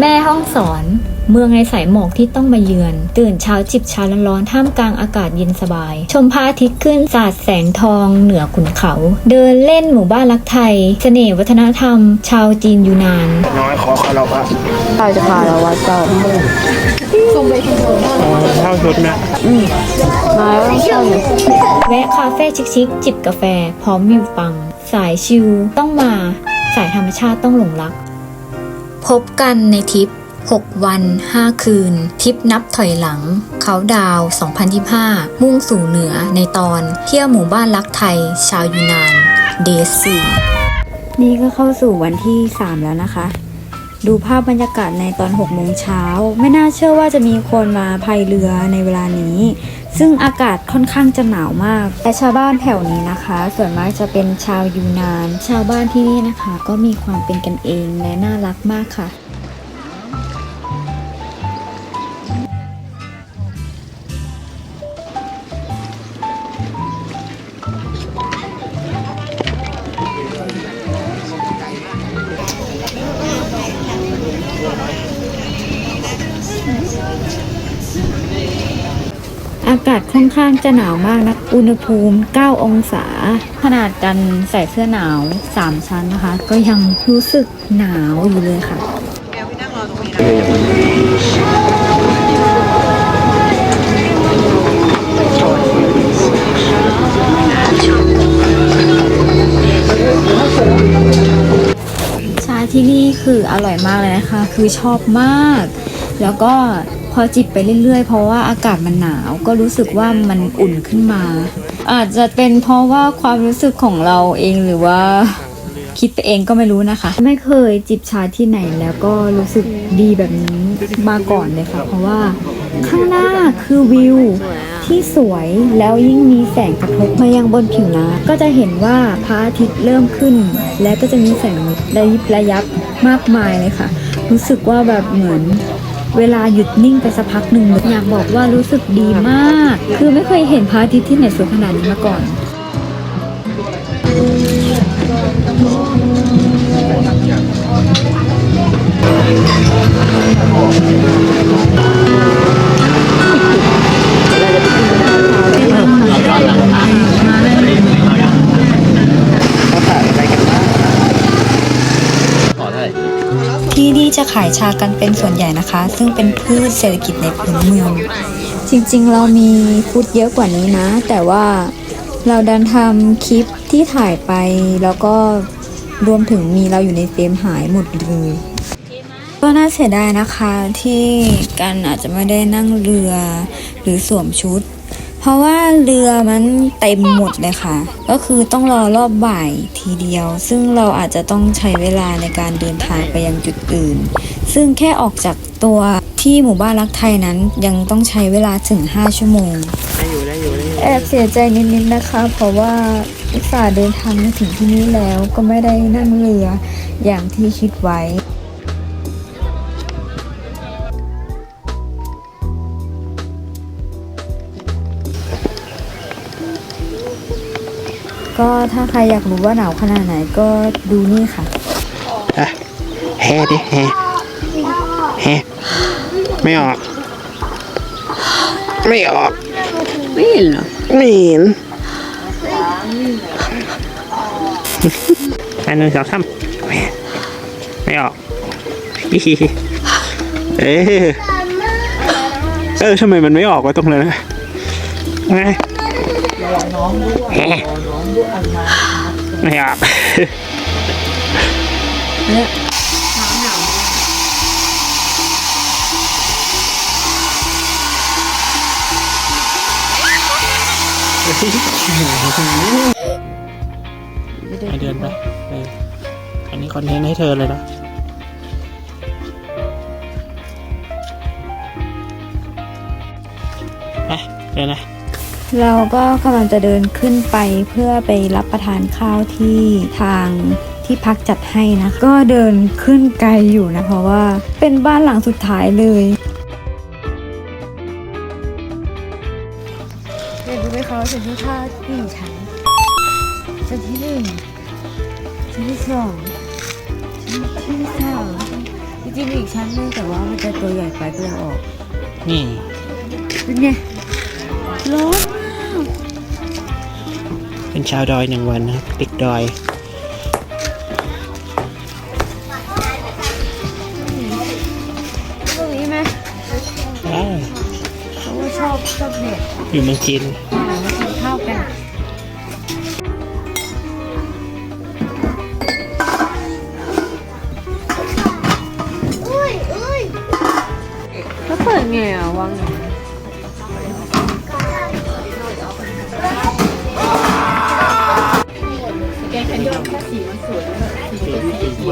แม่ห้องสอน เมืองในสายหมอกที่ต้องมาเยือน ตื่นเช้าจิบชาร้อนๆท่ามกลางอากาศเย็นสบาย ชมพระอาทิตย์ขึ้นสาดแสงทองเหนือขุนเขา เดินเล่นหมู่บ้านรักไทย เสน่ห์วัฒนธรรม ชาวจีนยูนาน น้อยขอคารวะเราจะพาเราวัดเจ้าเท่าชุดนะมาแล้วต้องเช่าอยู่แวะคาเฟ่ชิคๆจิบกาแฟ พร้อมวิวปัง สายชิลต้องมา สายธรรมชาติต้องหลงรัก พบกันในทริป 6 วัน 5 คืนทริปนับถอยหลัง เขาดาว 2025 มุ่งสู่เหนือในตอน เที่ยวหมู่บ้านรักไทย ชาวยูนาน เดซี่นี่ก็เข้าสู่วันที่ 3 แล้วนะคะ ดูภาพบรรยากาศในตอน6โมงเช้า ไม่น่าเชื่อว่าจะมีคนมาพายเรือในเวลานี้ ซึ่งอากาศค่อนข้างจะหนาวมาก แต่ชาวบ้านแถวนี้นะคะ ส่วนมากจะเป็นชาวยูนาน ชาวบ้านที่นี่นะคะ ก็มีความเป็นกันเองและน่ารักมากค่ะากาศค่อนข้างจะหนาวมากนะ อุณหภูมิ 9 องศา ขนาดกันใส่เสื้อหนาว 3 ชั้นนะคะ ก็ยังรู้สึกหนาวอยู่เลยค่ะชาที่นี่คืออร่อยมากเลยนะคะ คือชอบมาก แล้วก็ อจิบไปเรื่อยๆ เพราะว่าอากาศมันหนาวก็รู้สึกว่ามันอุ่นขึ้นมา อาจจะเป็นเพราะว่าความรู้สึกของเราเองหรือว่าคิดไปเองก็ไม่รู้นะคะ ไม่เคยจิบชาที่ไหนแล้วก็รู้สึกดีแบบนี้มาก่อนเลยค่ะ เพราะว่าข้างหน้าคือวิวที่สวยแล้วยิ่งมีแสงกระทบมายังบนผิวน้ำก็จะเห็นว่าพระอาทิตย์เริ่มขึ้น และก็จะมีแสงระยิบระยับมากมายเลยค่ะ รู้สึกว่าแบบเหมือน เวลาหยุดนิ่งไปสักพักหนึ่งอยากบอกว่ารู้สึกดีมาก คือไม่เคยเห็นพระอาทิตย์ที่ไหนสวยขนาดนี้มาก่อนายชากันเป็นส่วนใหญ่นะคะ ซึ่งเป็นพืชเศรษฐกิจในพื้นเมือง จริงๆ เรามีฟุตเยอะกว่านี้นะ แต่ว่าเราดันทำคลิปที่ถ่ายไป แล้วก็รวมถึงมีเราอยู่ในเฟรมหายหมดเลยก็น่าเสียดายนะคะที่กันอาจจะไม่ได้นั่งเรือหรือสวมชุด ราะว่าเรือมันเต็มหมดเลยค่ะ ก็คือต้องรอรอบบ่ายทีเดียว ซึ่งเราอาจจะต้องใช้เวลาในการเดินทางไปยังจุดอื่น ซึ่งแค่ออกจากตัวที่หมู่บ้านรักไทยนั้นยังต้องใช้เวลาถึง 5 ชั่วโมง ได้อยู่ได้อยู่ได้อยู่แอบเสียใจนิดๆนะคะ เพราะว่าอุตส่าห์เดินทางมาถึงที่นี่แล้วก็ไม่ได้นั่งเรืออย่างที่คิดไว้ ก็ถ้าใครอยากรู้ว่าหนาวขนาดไหนก็ดูนี่ค่ะอะแฮ่ดิแฮ่แฮ่ไม่ออก ไม่ออก ไม่เห็นเหรอไม่เห็นอันหนึ่งสองสามไม่ออกฮิฮิฮิเออเออทำไมมันไม่ออกวะตรงนั้นนะไง น้องด้วยน้องด้วยมานี่ครับเนี่ยไปเดินไปเอออันนี้คอนเทนต์ให้เธอเลยนะไปเดินนะ เราก็กำลังจะเดินขึ้นไปเพื่อไปรับประทานข้าวที่ทางที่พักจัดให้นะ ก็เดินขึ้นไกลอยู่นะ เพราะว่าเป็นบ้านหลังสุดท้ายเลยเห็นดูไหมคะชั้นที่ท่ากี่ชั้นชั้นที่หนึ่งชั้นที่สองชั้นที่สามริงๆอีกชั้นนึงแต่ว่ามันจะตัวใหญ่ไปก็เลยเอาออก นี่เป็นไงร้อน เป็นชาวดอยหนึ่งวันนะครับติดดอยตรงนี้ไหมอ้าวเพราะว่าชอบชอบเด็ดอยู่เมืองจีนอ่ามากิน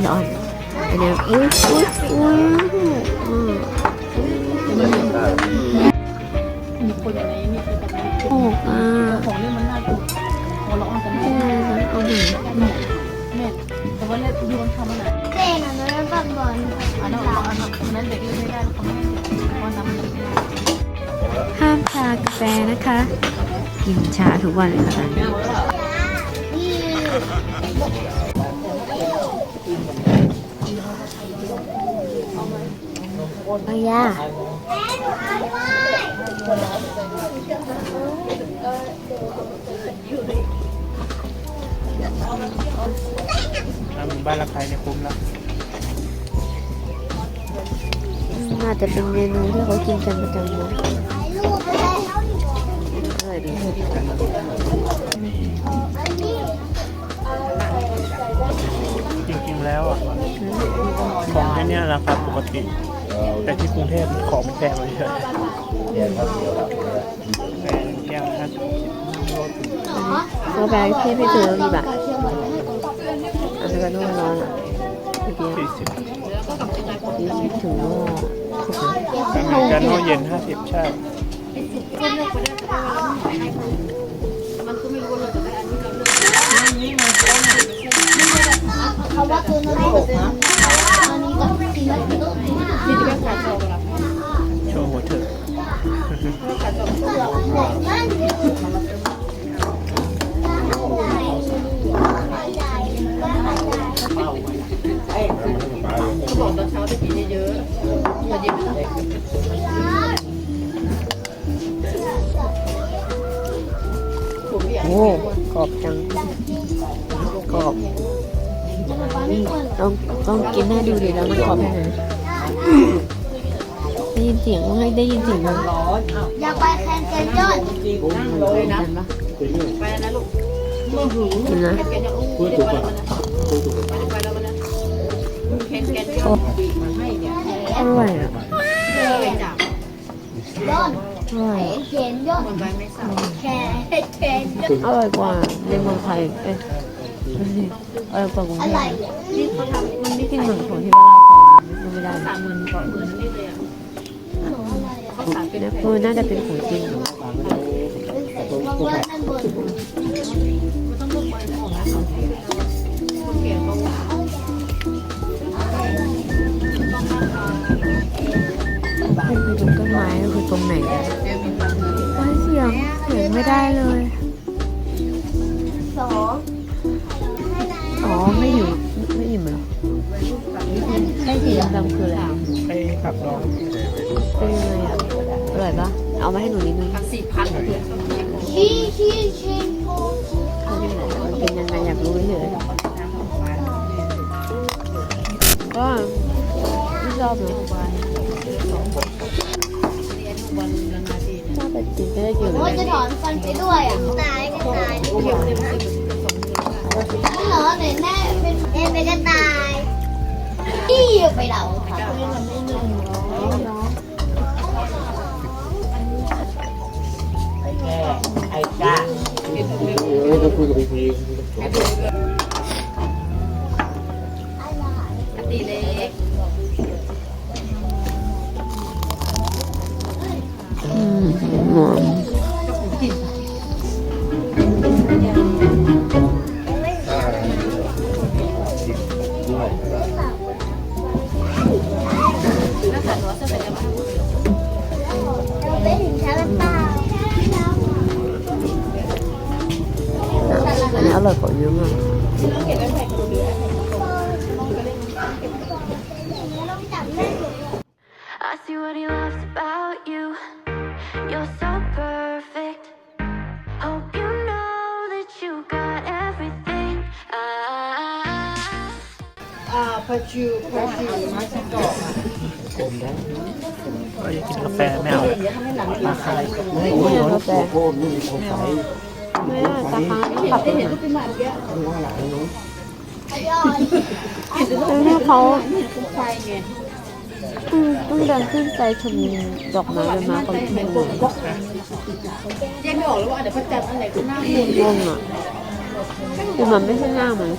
อุ้ยอุ้ยอุ้ยอืมโอ้อ่าของเล่นมันน่าดูหัวเราะกันแม่เอาหนึ่งเต้นอะน้องปักบอลอันนั้นอันนั้นเด็กเล่นไม่ได้เขาไม่ให้เด็กเพราน้ำห้ามชากาแฟนะคะ กินชาทุกวันเลยค่ะ ตอนนี้เอายาถ้ามึงบ้านละใครเนี่ยคุ้มแล้วน่าจะเป็นเมนูที่เขากินกันประจำเลยอร่อยดีจริงๆแล้วอะของแค่เนี้ยราคาปกติ แต่ที่กรุงเทพของแพงเลยเยอะแก้วห้าสิบกาแฟเทียบให้ซื้อกี่บาทอเมริกาโน่ร้อนอะสี่สิบยี่สิบถึงโน่กไหมอเมริกาโน่เย็นห้าสิบใช่เขาว่าตัวน้อยอัน นี้ก็สี่ร้อยกิโลโชว์หัวเถอะโอ้กรอบจังกรอบ ต้องต้องกินให้ดูดิแล้วมันกรอบแค่ไหนได้ยินเสียงว่าให้ได้ยินเสียงมันร้อนอยากไปแข่งกันยอดเลยนะปะไปนะลูกนะอร่อยอะยอดอร่อยเขียนยอดแข่งแข่งยอดอร่อยกว่าในเมืองไทยเอ้ย ออยกว่ากรุงอะเทไรพมันไม่กินเหมือนของที่บ้านเรามันไม่ได้สามหมื่นกว่าหมื่นนี่เลยอะเออน่าจะเป็นของจริงบางวันนั่นบนเป็นไปดูต้นไม้คือตรงไหนเสียงเสียงไม่ได้เลย ดำคืออะไรให้ขับน้องเป็นยังไงอะอร่อยปะเอามาให้หนูนิดนึงชี้ชี้ชี้โพเขาที่ไหนมันเป็นยังไงอยากรู้เฉยก็ไม่ชอบเลยชอบแต่กินก็ได้กินเลว่ายจะถอนฟันไปด้วยอะตายก็ตายเหรอไหนแม่เป็นแม่เป็นกระต่าย ที่ไปเราค่ไอ้จ้าไอ้ต้องคุยกับพี่ตีเล็กอืม I ก็อยากกินกาแฟไม่เอาราคาไม่เอากาแฟไม่เอาตาค้างต้องปรับตัวหน่อยแล้วเนี่ยเขาเพิ่งเพิ่งเดินขึ้นไปชมดอกไม้เลยมาเขาไม่งงยังไม่ออกเลยว่าเดี๋ยวพระจันทร์อันไหนคือหน้างงอะคือมันไม่ใช่หน้ามัน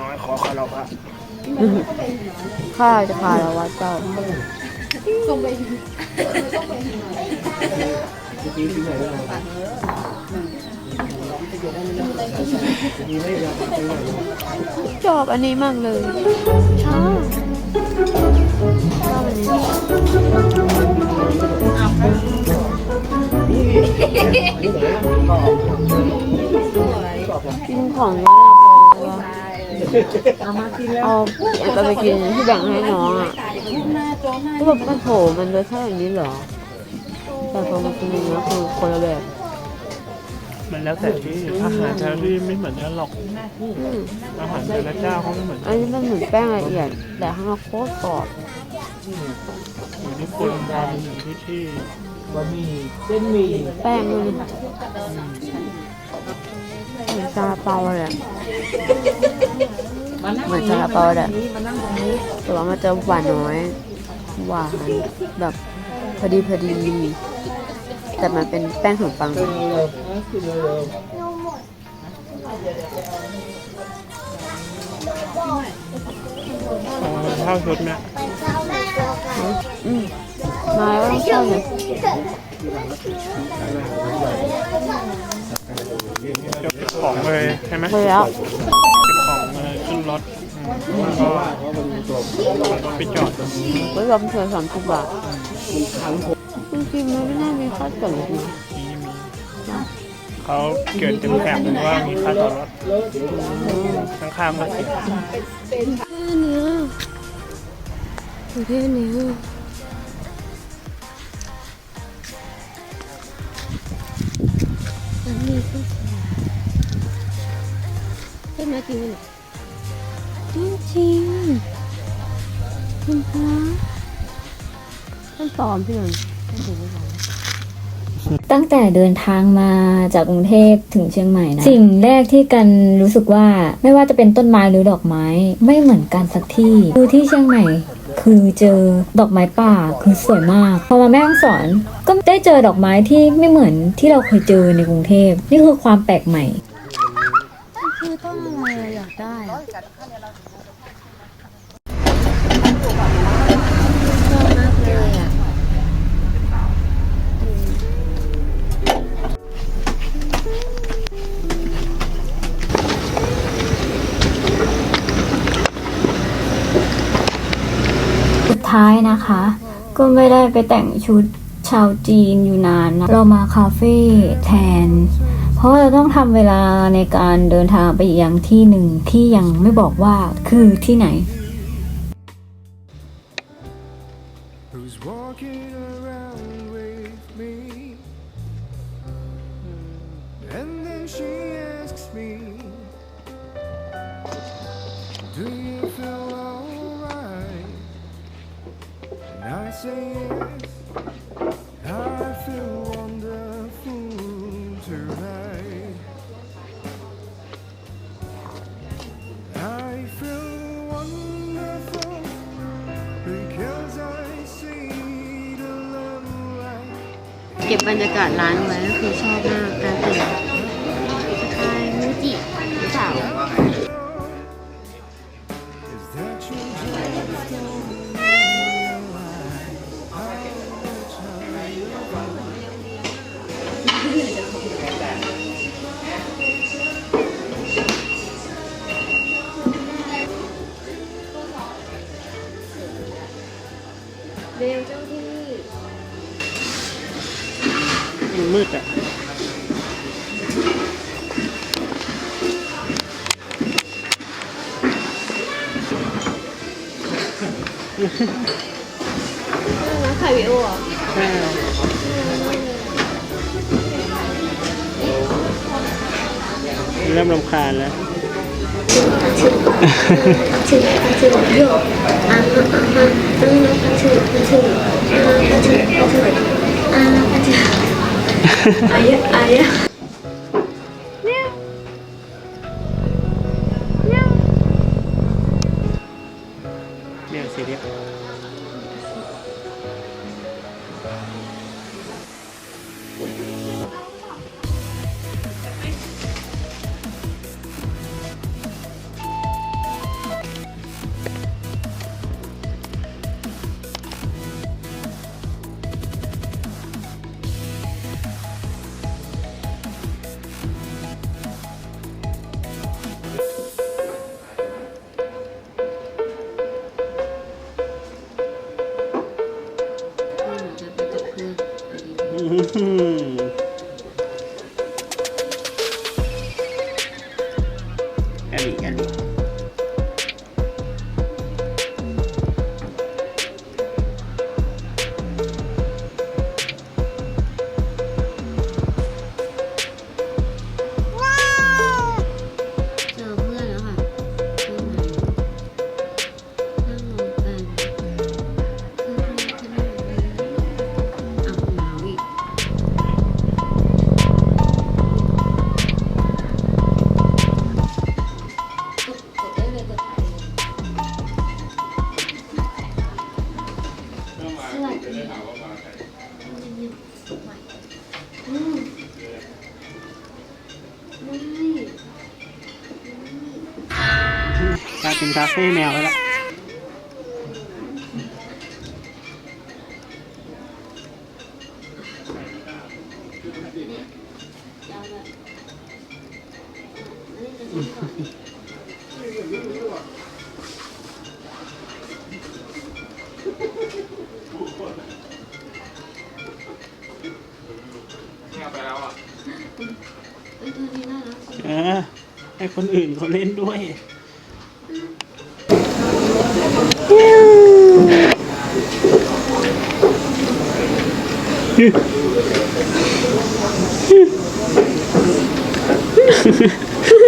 น้อยขอคาราบะข้าจะพาเราว่าเจ้าชอบอันนี้มากเลยชอบชอบอันนี้กินของ แล้วเอาเอาไปไปกินที่แบ่งให้น้องอะก็แบบก็โถมันรสชาติอย่างนี้เหรอ แต่พอมากินอย่างนี้คือคนละแบบมันแล้วแต่ที่อาหารแต่ละที่ไม่เหมือนกันหรอกอืมอาหารแต่ละเจ้าเขาไม่เหมือนอันนี้มันเหมือนแป้งละเอียด แต่ข้างนอกโคตรกรอบอยู่ที่คนทำอยู่ที่ที่แป้งมันเหมือน ซาลาเปาเลยอะเหมือนซาลาเปาเลยแต่ว่ามันจะหวานน้อย หวานแบบพอดีพอดี แต่มันเป็นแป้งขนมปังอ๋อข้าวชุดเนี่ยอืมมาแล้วชอบเลยเก็บ ของเลยใช่ไหมไปแล้วเก็บของเลยขึ้นรถอืมแล้วก็ไปจอดไว้รวมเธอสามสิบบาทจริงๆมันไม่น่ามีค่าส่งเลยนะมีมีเขาเกิดเต็มแถบว่ามีค่าต่อรถข้างๆก็สิบแค่เนี้ยแค่เนี้ยอันนี้ก็ ใช่ไหมจริงไหมจริงจริงคุณพระท่านปลอมพี่หนึ่งท่านถูกไม่ปลอมตั้งแต่เดินทางมาจากกรุงเทพถึงเชียงใหม่นะ สิ่งแรกที่กันรู้สึกว่าไม่ว่าจะเป็นต้นไม้หรือดอกไม้ ไม่เหมือนกันสักที่คือที่เชียงใหม่ คือเจอดอกไม้ป่าคือสวยมากพอมาแม่ฮ่องสอนก็ได้เจอดอกไม้ที่ไม่เหมือนที่เราเคยเจอในกรุงเทพนี่คือความแปลกใหม่ ท้ายนะคะ ก็ไม่ได้ไปแต่งชุดชาวจีนอยู่นานนะ เรามาคาเฟ่แทน ราะเราต้องทำเวลาในการเดินทางไปอีกยังที่หนึ่งที่ยังไม่บอกว่าคือที่ไหน เก็บบรรยากาศร้านไว้ก็คือชอบมาก เริ่มรำคาญแล้วเนี่ย กลายเป็นคาเฟ่แมวแล้ว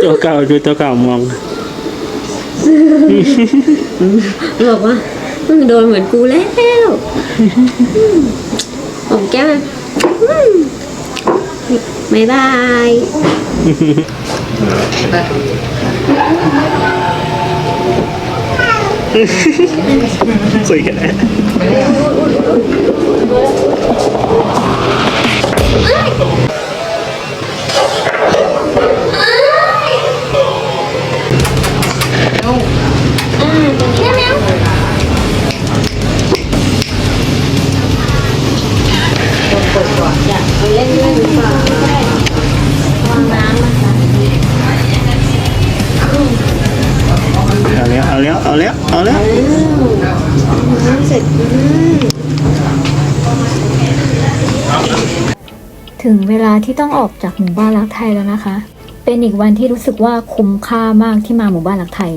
ตัวเก่าดูตัวเก่ามองบอกว่ามึงโดนเหมือนกูแล้วผมแก้มบายบายคุยกันแล้ว เลาที่ต้องออกจากหมู่บ้านรักไทยแล้วนะคะ เป็นอีกวันที่รู้สึกว่าคุ้มค่ามากที่มาหมู่บ้านรักไทย